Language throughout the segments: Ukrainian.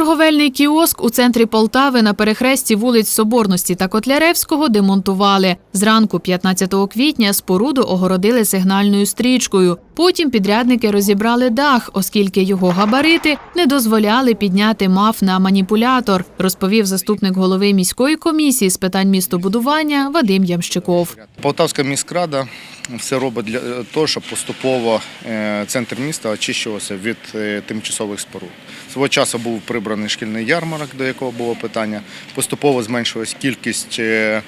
Торговельний кіоск у центрі Полтави на перехресті вулиць Соборності та Котляревського демонтували. Зранку 15 квітня споруду огородили сигнальною стрічкою. Потім підрядники розібрали дах, оскільки його габарити не дозволяли підняти МАФ на маніпулятор, розповів заступник голови міської комісії з питань містобудування Вадим Ямщиков. Полтавська міськрада все робить для того, щоб поступово е, центр міста очищувався від е, тимчасових споруд. Свого часу був прибраний шкільний ярмарок, до якого було питання. Поступово зменшилась кількість е,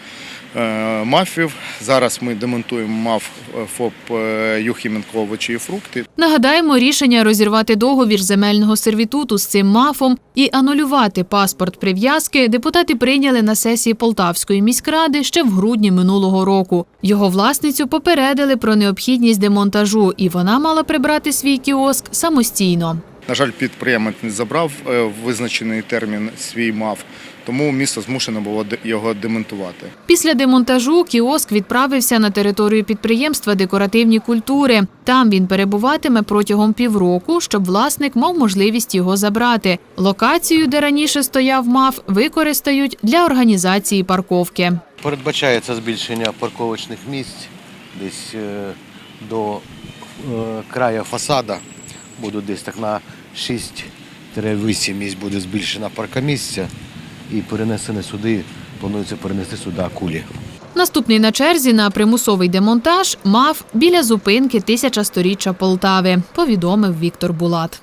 мафів. Зараз ми демонтуємо маф е, ФОП е, Юхіменко овочі і фрукти. Нагадаємо, рішення розірвати договір земельного сервітуту з цим мафом і анулювати паспорт прив'язки депутати прийняли на сесії Полтавської міськради ще в грудні минулого року. Його власницю попередили про необхідність демонтажу, і вона мала прибрати свій кіоск самостійно. На жаль, підприємець не забрав е, визначений термін свій маф, тому місто змушено було його демонтувати. Після демонтажу кіоск відправився на територію підприємства декоративні культури. Там він перебуватиме протягом півроку, щоб власник мав можливість його забрати. Локацію, де раніше стояв МАФ, використають для організації парковки. Передбачається збільшення парковочних місць десь е, до е, краю фасада. Буде десь так на 6-8 місць буде збільшена паркомісця і перенесені сюди, планується перенести сюди кулі. Наступний на черзі на примусовий демонтаж мав біля зупинки тисяча сторіччя Полтави, повідомив Віктор Булат.